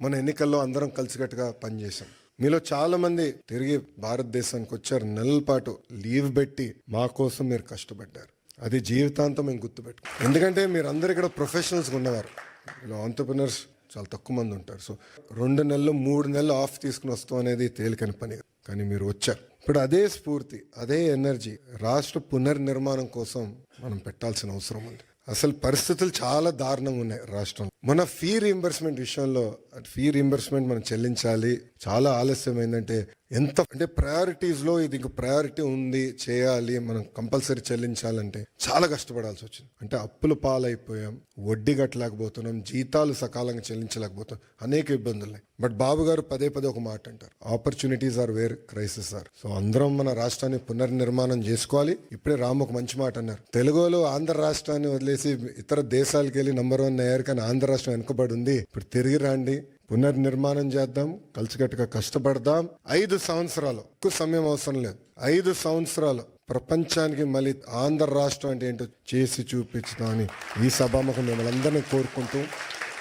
మన ఎన్నికల్లో అందరం కలిసికట్టుగా పనిచేసాం మీలో చాలా మంది తిరిగి భారతదేశానికి వచ్చారు. నెలల పాటు లీవ్ పెట్టి మా కోసం మీరు కష్టపడ్డారు. అది జీవితాంతం మేము గుర్తుపెట్టుకో ఎందుకంటే మీరు అందరు ఇక్కడ ప్రొఫెషనల్స్గా ఉన్నవారు. ఆంటర్ప్రినర్స్ చాలా తక్కువ మంది ఉంటారు. సో రెండు నెలలు మూడు నెలలు ఆఫ్ తీసుకుని వస్తాం అనేది తేలికని పని కానీ మీరు వచ్చారు. ఇప్పుడు అదే స్ఫూర్తి అదే ఎనర్జీ రాష్ట్ర పునర్నిర్మాణం కోసం మనం పెట్టాల్సిన అవసరం ఉంది. అసలు పరిస్థితులు చాలా దారుణంగా ఉన్నాయి రాష్ట్రం మన ఫీ రీఎంబర్స్మెంట్ విషయంలో ఫీ రీఎంబర్స్మెంట్ మనం చెల్లించాలి. చాలా ఆలస్యం ఏంటంటే ఎంత అంటే ప్రయారిటీస్లో ఇది ఇంక ప్రయారిటీ ఉంది చేయాలి మనం కంపల్సరీ చెల్లించాలంటే చాలా కష్టపడాల్సి వచ్చింది. అంటే అప్పుల పాలైపోయాం వడ్డీ కట్టలేకపోతున్నాం జీతాలు సకాలంగా చెల్లించలేకపోతున్నాం. అనేక ఇబ్బందులు ఉన్నాయి. బట్ బాబు గారు పదే పదే ఒక మాట అంటారు. Opportunities are where crisis are so అందరం మన రాష్ట్రాన్ని పునర్నిర్మాణం చేసుకోవాలి. ఇప్పుడే రామ్ ఒక మంచి మాట అన్నారు. తెలుగులో ఆంధ్ర రాష్ట్రాన్ని వదిలేసి ఇతర దేశాలకు వెళ్ళి నంబర్ వన్ అయ్యారు కానీ ఆంధ్ర రాష్ట్రం వెనుకబడి ఉంది. ఇప్పుడు తిరిగి రండి. పునర్నిర్మాణం చేద్దాం కలిసికట్టుగా కష్టపడదాం. ఐదు సంవత్సరాలు ఎక్కువ సమయం అవసరం లేదు. ఐదు సంవత్సరాలు ప్రపంచానికి మళ్ళీ ఆంధ్ర రాష్ట్రం అంటే ఏంటో చేసి చూపించుదామని ఈ సభాముఖం మిమ్మల్ని అందరినీ కోరుకుంటూ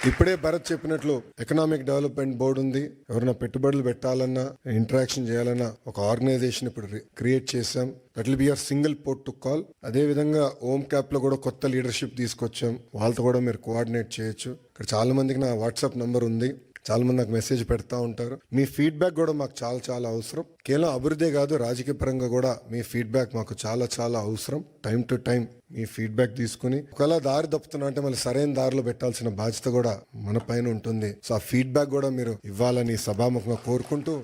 ఇప్పుడే భరత్ చెప్పినట్లు ఎకనామిక్ డెవలప్మెంట్ బోర్డు ఉంది. ఎవరైనా పెట్టుబడులు పెట్టాలన్నా ఇంటరాక్షన్ చేయాలన్నా ఒక ఆర్గనైజేషన్ ఇప్పుడు క్రియేట్ చేశాం. That will be your single port to call. అదే విధంగా ఓమ్ క్యాప్లో కూడా కొత్త లీడర్షిప్ తీసుకొచ్చాం. వాళ్ళతో కూడా మీరు కోఆర్డినేట్ చేయొచ్చు. ఇక్కడ చాలా మందికి నా వాట్సాప్ నంబర్ ఉంది. చాలా మంది నాకు మెసేజ్ పెడతా ఉంటారు. మీ ఫీడ్బ్యాక్ కూడా మాకు చాలా చాలా అవసరం. కేవలం అభివృద్ధి కాదు రాజకీయ పరంగా కూడా మీ ఫీడ్బ్యాక్ మాకు చాలా చాలా అవసరం. టైం టు టైం మీ ఫీడ్బ్యాక్ తీసుకుని ఒకవేళ దారి తప్పుతున్నా అంటే మళ్ళీ సరైన దారిలో పెట్టాల్సిన బాధ్యత కూడా మన పైన ఉంటుంది. సో ఆ ఫీడ్బ్యాక్ కూడా మీరు ఇవ్వాలని సభాముఖంగా కోరుకుంటూ